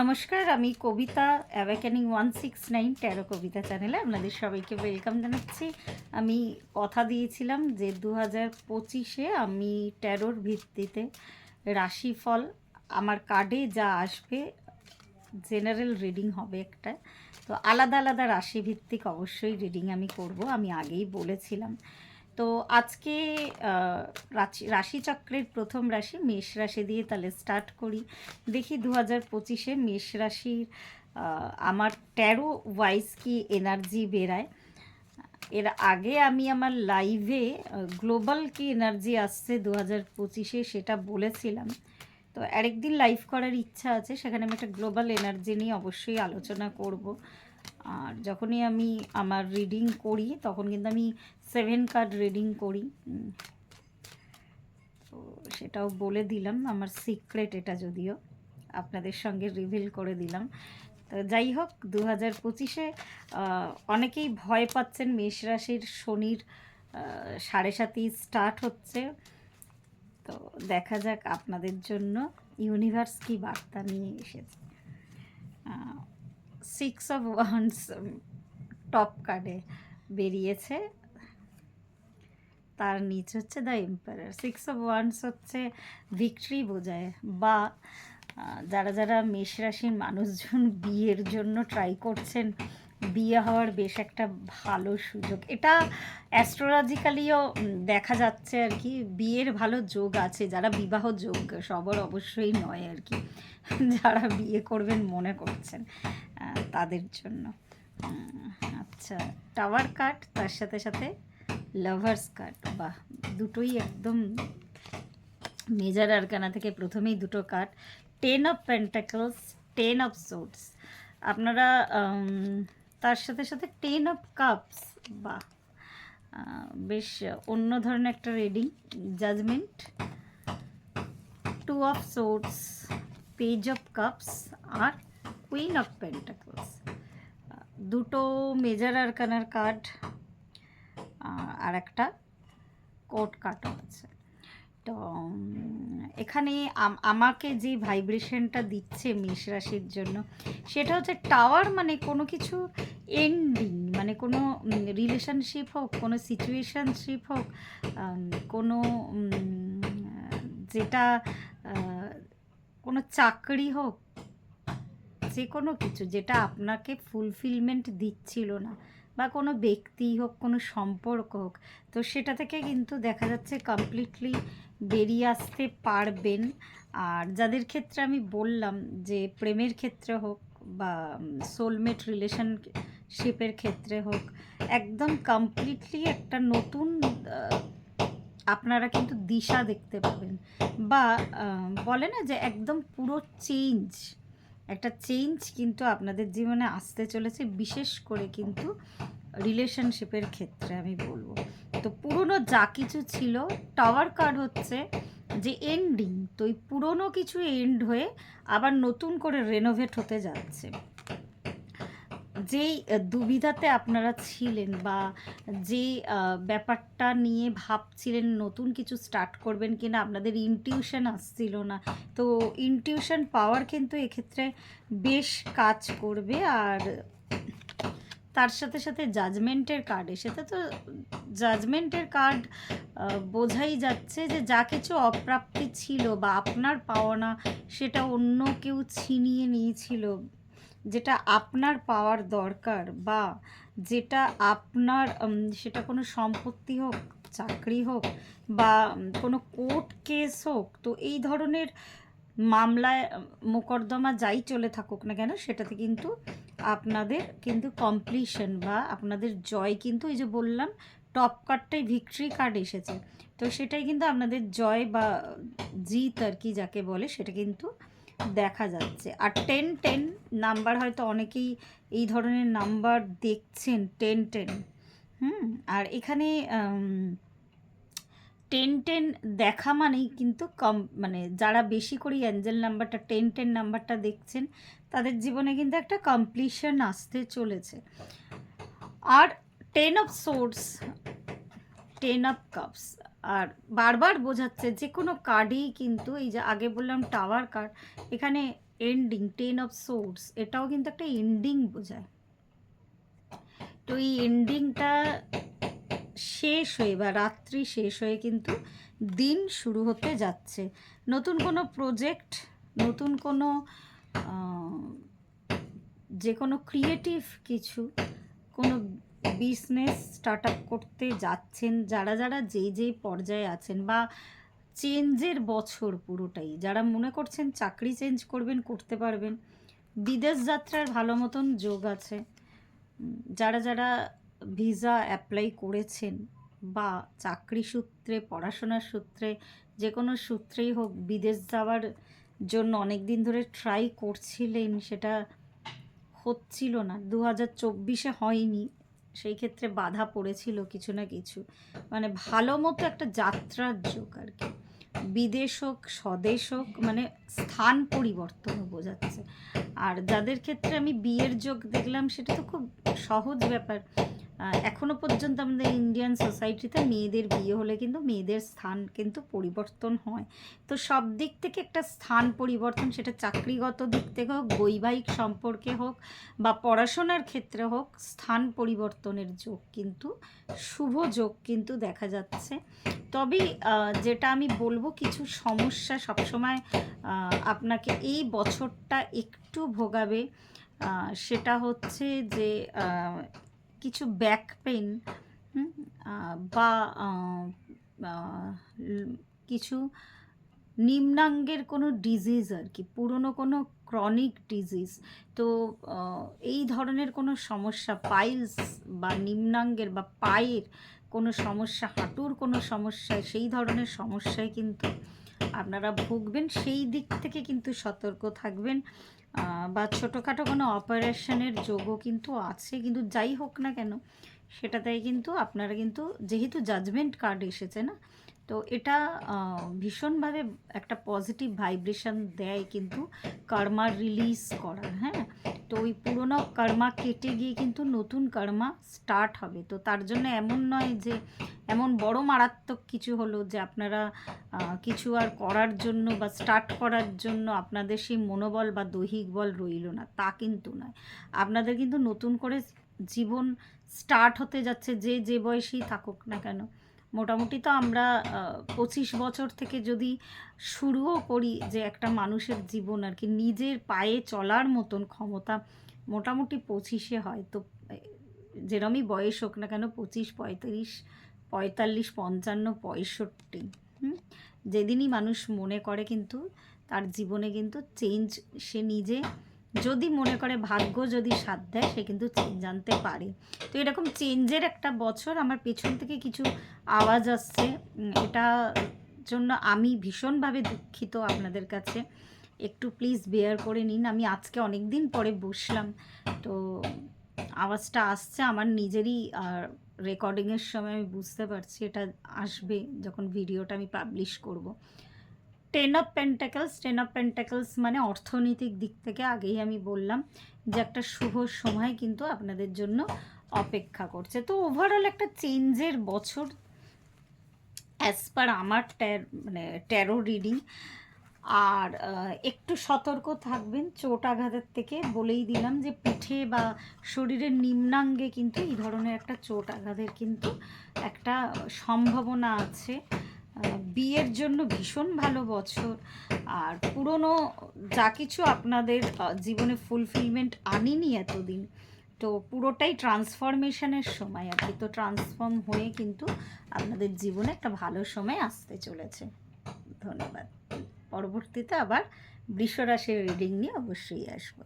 নমস্কার, আমি Kabita awakening one six nine তেরো কবিতা চ্যানেলে আপনাদের সবাইকে ওয়েলকাম জানাচ্ছি। আমি কথা দিয়েছিলাম যে দু হাজার পঁচিশে আমি তেরোর ভিত্তিতে রাশিফল, আমার কার্ডে যা আসবে জেনারেল রিডিং হবে একটা। তো আলাদা আলাদা রাশিভিত্তিক অবশ্যই রিডিং আমি করব, আমি আগেই বলেছিলাম। তো আজকে রাশি রাশিচক্রের প্রথম রাশি মেষ রাশি দিয়ে তাহলে স্টার্ট করি। দেখি দু হাজার পঁচিশে মেষ রাশির আমার তেরো ওয়াইজ কি এনার্জি বেরায়। এর আগে আমি আমার লাইভে গ্লোবাল কি এনার্জি আসছে দু হাজার পঁচিশে সেটা বলেছিলাম। তো আরেকদিন লাইভ করার ইচ্ছা আছে, সেখানে আমি একটা গ্লোবাল এনার্জি নিয়ে অবশ্যই আলোচনা করব। আর যখনই আমি আমার রিডিং করি, তখন কিন্তু আমি সেভেন কার্ড রিডিং করি। তো সেটাও বলে দিলাম, আমার সিক্রেট এটা যদিও আপনাদের সঙ্গে রিভিল করে দিলাম। তো যাই হোক দু হাজার পঁচিশে অনেকেই ভয় পাচ্ছেন মেষ রাশির শনির সাড়ে সাতই স্টার্ট হচ্ছে। তো দেখা যাক আপনাদের জন্য ইউনিভার্স কি বার্তা নিয়ে এসেছে। সিক্স অফ ওয়ান্স টপ কার্ডে বেরিয়েছে। তার নিচ হচ্ছে the empire six of wands হচ্ছে ভিক্টরি বোঝায় বা যারা যারা মেষ রাশির মানুষজন বিয়ের জন্য ট্রাই করছেন বিয়ে হওয়ার বেশ একটা ভালো সুযোগ। এটা অ্যাস্ট্রোলজিক্যালিও দেখা যাচ্ছে আর কি, বিয়ের ভালো যোগ আছে, যারা বিবাহ যোগ সবার অবশ্যই নয় আর কি। যারা বিয়ে করবেন মনে করছেন তাদের জন্য। আচ্ছা টাওয়ার কার্ড তার সাথে সাথে লাভার্স কার্ড বাহ, দুটোই একদম মেজার আরকানা থেকে প্রথমেই দুটো card ten of pentacles ten of swords আপনারা তার সাথে সাথে টেন অফ কাপস বা বেশ অন্য ধরনের একটা reading, judgement. Two of swords page of cups R queen of pentacles. দুটো মেজার আরকানার কার্ড আর একটা কোট কাটও আছে। তো এখানে আমাকে যে ভাইব্রেশনটা দিচ্ছে মেষ রাশির জন্য, সেটা হচ্ছে টাওয়ার মানে কোনো কিছু এন্ডিং মানে কোনো রিলেশনশিপ হোক, কোনো সিচুয়েশনশিপ হোক কোনো যেটা কোনো চাকরি হোক, যে কোনো কিছু যেটা আপনাকে ফুলফিলমেন্ট দিচ্ছিল না। বা কোনো ব্যক্তি হোক, কোনো সম্পর্ক হোক, তো সেটা থেকে কিন্তু দেখা যাচ্ছে কমপ্লিটলি বেরিয়ে আসতে পারবেন। আর যাদের ক্ষেত্রে আমি বললাম যে প্রেমের ক্ষেত্রে হোক বা সোলমেট রিলেশনশিপের ক্ষেত্রে হোক, একদম কমপ্লিটলি একটা নতুন আপনারা কিন্তু দিশা দেখতে পাবেন। বা বলে না যে একদম পুরো চেঞ্জ একটা চেঞ্জ কিন্তু আপনাদের জীবনে আসতে চলেছে, বিশেষ করে কিন্তু রিলেশনশিপের ক্ষেত্রে আমি বলব। তো পুরনো যা কিছু ছিল টাওয়ার কার্ড হচ্ছে যে এন্ডিং তো এই পুরনো কিছু এন্ড হয়ে আবার নতুন করে রেনোভেট হতে যাচ্ছে। যেই দুবিধাতে আপনারা ছিলেন বা যে ব্যাপারটা নিয়ে ভাবছিলেন নতুন কিছু স্টার্ট করবেন কিনা, আপনাদের ইনটিউশন আসছিল না। তো ইনটিউশন পাওয়ার কিন্তু এক্ষেত্রে বেশ কাজ করবে আর তার সাথে সাথে জাজমেন্টের কার্ড এসেছে তো জাজমেন্টের কার্ড বোঝাই যাচ্ছে যে যা কিছু অপ্রাপ্তি ছিল বা আপনার পাওনা সেটা অন্য কেউ ছিনিয়ে নিয়েছিল। যেটা আপনার পাওয়ার দরকার বা যেটা আপনার সেটা কোনো সম্পত্তি হোক, চাকরি হোক বা কোনো কোর্ট কেস হোক, তো এই ধরনের মামলায় মোকদ্দমা যাই চলে থাকুক না কেন, সেটাতে কিন্তু আপনাদের কিন্তু কমপ্লিশন বা আপনাদের জয় কিন্তু এই যে বললাম টপ কার্ডটাই ভিক্টরি কার্ড এসেছে। তো সেটাই কিন্তু আপনাদের জয় বা জিত আর কি যাকে বলে, সেটা কিন্তু দেখা যাচ্ছে। আর টেন টেন নাম্বার হয়তো অনেকেই এই ধরনের নাম্বার দেখছেন টেন টেন হুম? আর এখানে টেন টেন দেখা মানেই কিন্তু কম মানে যারা বেশি করে অ্যাঞ্জেল নাম্বারটা টেন টেন নাম্বারটা দেখছেন, তাদের জীবনে কিন্তু একটা কমপ্লিশন আসতে চলেছে। আর ten of swords ten of cups আর বারবার বোঝাচ্ছে যে কোনো কার্ডই কিন্তু এই যে আগে বললাম টাওয়ার কার্ড এখানে এন্ডিং টেন অফ সোর্স এটাও কিন্তু একটা এন্ডিং বোঝায়। তো এই এন্ডিংটা শেষ হয়ে বা রাত্রি শেষ হয়ে কিন্তু দিন শুরু হতে যাচ্ছে। নতুন কোনো প্রজেক্ট নতুন কোনো যে কোনো ক্রিয়েটিভ কিছু, কোনো বিজনেস স্টার্ট আপ করতে যাচ্ছেন, যারা যারা যেই যেই পর্যায়ে আছেন বা চেঞ্জের বছর পুরোটাই, যারা মনে করছেন চাকরি চেঞ্জ করবেন, করতে পারবেন, বিদেশ যাত্রার ভালো মতন যোগ আছে, যারা যারা ভিসা অ্যাপ্লাই করেছেন বা চাকরি সূত্রে, পড়াশোনার সূত্রে, যে কোনো সূত্রেই হোক, বিদেশ যাওয়ার জন্য অনেক দিন ধরে ট্রাই করছিলেন, সেটা হচ্ছিল না দু হাজার চব্বিশে হয়নি সেই ক্ষেত্রে বাধা পড়েছিল কিছু না কিছু। মানে ভালো মতো একটা যাত্রার যোগ আর কি। বিদেশ হোক, স্বদেশ হোক মানে স্থান পরিবর্তনও বোঝাচ্ছে আর যাদের ক্ষেত্রে আমি বিয়ের যোগ দেখলাম, সেটা তো খুব সহজ ব্যাপার। আহ, এখনও পর্যন্ত আমাদের ইন্ডিয়ান সোসাইটিতে মেয়েদের বিয়ে হলে কিন্তু মেয়েদের স্থান কিন্তু পরিবর্তন হয়। তো সব দিক থেকে একটা স্থান পরিবর্তন সেটা চাকরিগত দিক থেকে হোক বৈবাহিক সম্পর্কে হোক বা পড়াশোনার ক্ষেত্রে হোক স্থান পরিবর্তনের যোগ কিন্তু শুভ যোগ কিন্তু দেখা যাচ্ছে। তবে যেটা আমি বলব কিছু সমস্যা সবসময় আপনাকে এই বছরটা একটু ভোগাবে। সেটা হচ্ছে যে কিছু ব্যাক পেন বা কিছু নিম্নাঙ্গের কোনো ডিজিজ আর কি, পুরনো কোনো ক্রনিক ডিজিজ তো এই ধরনের কোনো সমস্যা পাইলস বা নিম্নাঙ্গের বা পায়ের কোনো সমস্যা, হাঁটুর কোনো সমস্যা, সেই ধরনের সমস্যায় কিন্তু আপনারা ভুগবেন, সেই দিক থেকে কিন্তু সতর্ক থাকবেন। বা ছোটোখাটো কোনো অপারেশনের যোগও কিন্তু আছে, কিন্তু যাই হোক না কেন, সেটাতেই কিন্তু আপনারা কিন্তু যেহেতু জাজমেন্ট কার্ড এসেছে না, তো এটা ভীষণভাবে একটা পজিটিভ ভাইব্রেশন দেয় কিন্তু কর্মার রিলিজ করার হ্যাঁ? তো ওই পুরোনো কর্মা কেটে গিয়ে কিন্তু নতুন কর্মা স্টার্ট হবে। তো তার জন্য এমন নয় যে, এমন বড় মারাত্মক কিছু হলো যে আপনারা কিছু আর করার জন্য বা স্টার্ট করার জন্য আপনাদের সেই মনোবল বা দৈহিক বল রইল না, তা কিন্তু নয়। আপনাদের কিন্তু নতুন করে জীবন স্টার্ট হতে যাচ্ছে যে যে বয়সেই থাকুক না কেন। মোটামুটি তো আমরা পঁচিশ বছর থেকে যদি শুরুও করি যে একটা মানুষের জীবন আর কি, নিজের পায়ে চলার মতন ক্ষমতা মোটামুটি পঁচিশে হয়। তো যেরমই বয়স হোক না কেন পঁচিশ, পঁয়ত্রিশ, পঁয়তাল্লিশ, পঞ্চান্ন, পঁয়ষট্টি যেদিনই মানুষ মনে করে কিন্তু তার জীবনে কিন্তু চেঞ্জ সে নিজে যদি মনে করে ভাগ্য যদি সাথ দেয়, সে কিন্তু চেঞ্জ আনতে পারে। তো এরকম চেঞ্জের একটা বছর আমার পেছন থেকে কিছু আওয়াজ আসছে। এটা জন্য আমি ভীষণভাবে দুঃখিত আপনাদের কাছে। একটু প্লিজ বেয়ার করে নিন। আমি আজকে অনেক দিন পরে বসলাম। তো আওয়াজটা আসছে আমার নিজেরই রেকর্ডিংয়ের সময় আমি বুঝতে পারছি এটা আসবে যখন ভিডিওটা আমি পাবলিশ করব। Ten of pentacles ten of pentacles মানে অর্থনৈতিক দিক থেকে আগেই আমি বললাম যে একটা শুভ সময় কিন্তু আপনাদের জন্য অপেক্ষা করছে। তো ওভারঅল একটা চেঞ্জের বছর অ্যাজ পার আমার ট্যার মানে ট্যারো রিডিং আর একটু সতর্ক থাকবেন, চোট আঘাতের থেকে বলেই দিলাম যে পিঠে বা শরীরের নিম্নাঙ্গে কিন্তু এই ধরনের একটা চোট আঘাতের কিন্তু একটা সম্ভাবনা আছে। বিয়ের জন্য ভীষণ ভালো বছর। আর পুরনো যা কিছু আপনাদের জীবনে ফুলফিলমেন্ট আনিনি এতদিন, তো পুরোটাই ট্রান্সফরমেশনের সময় আর কি। তো ট্রান্সফর্ম হয়ে কিন্তু আপনাদের জীবনে একটা ভালো সময় আসতে চলেছে। ধন্যবাদ। পরবর্তীতে আবার বৃষরাশির রিডিং নিয়ে অবশ্যই আসব।